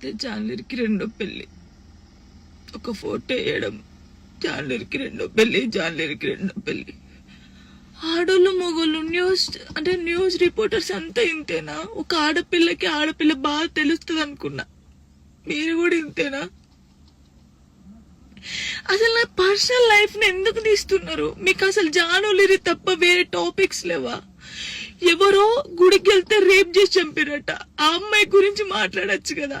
అయితే జాన్లరికి రెండో పెళ్ళి. ఒక ఫోటో వేయడం జాన్లరికి రెండో పెళ్ళి జాన్లరికి రెండో పెళ్ళి. ఆడోళ్ళు మొగోళ్ళు న్యూస్ అంటే న్యూస్ రిపోర్టర్స్ అంతా ఇంతేనా? ఒక ఆడపిల్లకి ఆడపిల్ల బాగా తెలుస్తుంది అనుకున్నా మీరు కూడా ఇంతేనా? అసలు నా పర్సనల్ లైఫ్ని ఎందుకు తీస్తున్నారు? మీకు అసలు జానులిరి తప్ప వేరే టాపిక్స్ లేవా? ఎవరో గుడికి వెళ్తే రేప్ చేసి చంపిరట. ఆ అమ్మాయి గురించి మాట్లాడచ్చు కదా.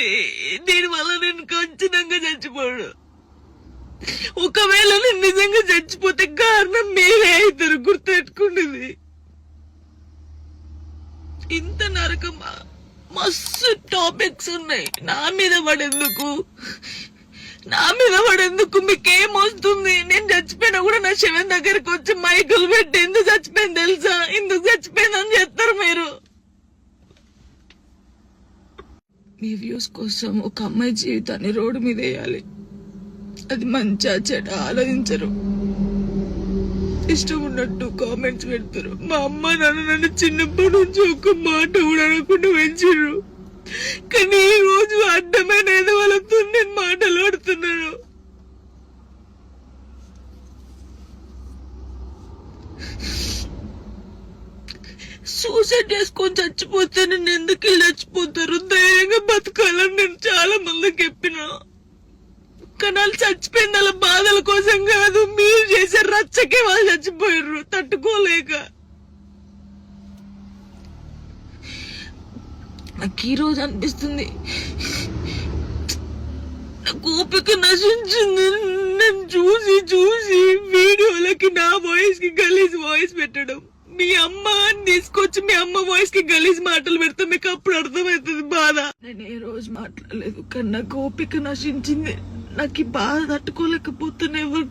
లేకపోతే దీని వల్ల నేను ఖచ్చితంగా చచ్చిపోడు ఒకవేళ నేను నిజంగా చచ్చిపోతే కారణం మీరే అవుతారు గుర్తెట్టుకున్నది ఇంత నరకమా మస్తు టాపిక్స్ ఉన్నాయి. నా మీద పడేందుకు నా మీద పడేందుకు మీకేం వస్తుంది? నేను చచ్చిపోయినా కూడా నా శివన్ దగ్గరకు వచ్చి మైకులు పెట్టి ఎందుకు చచ్చిపోయింది తెలుసా ఎందుకు చచ్చిపోయిందని చెప్తారు మీరు మీ వ్యూస్ కోసం ఒక అమ్మాయి జీవితాన్ని రోడ్డు మీద వేయాలి. అది మంచా చెడ ఆలోచించరు. ఇష్టం ఉన్నట్టు కామెంట్స్ పెడతారు. మా అమ్మ నాన్న నన్ను చిన్నప్పటి నుంచి ఒక మాట కూడా అనకుండా పెంచారు కానీ ఈ రోజు అడ్డమైన ఏదో వాళ్ళతో నేను మాటలు పడుతున్నాను సూసైడ్ చేసుకొని చచ్చిపోతే నేను ఎందుకు చచ్చిపోతారు? ధైర్యంగా బతకాలని నేను చాలా మందికి చెప్పినా. కానీ వాళ్ళు చచ్చిపోయింది వాళ్ళ బాధల కోసం కాదు మీరు చేసే రచ్చకే వాళ్ళు చచ్చిపోయారు తట్టుకోలేక. నాకు ఈ రోజు అనిపిస్తుంది. నాకు ఓపిక నశించింది. నేను చూసి చూసి వీడియోలకి నా వాయిస్కి గలీజ్ వాయిస్ పెట్టడం. మీ అమ్మ అని తీసుకొచ్చి మీ అమ్మ వాయిస్కి గలీజ్ మాటలు పెడితే మీకు అప్పుడు అర్థమవుతుంది బాధ. నేను ఏ రోజు మాట్లాడలేదు కానీ నాకు ఓపిక నశించింది. నాకు ఈ బాధ తట్టుకోలేకపోతున్నా ఎవరు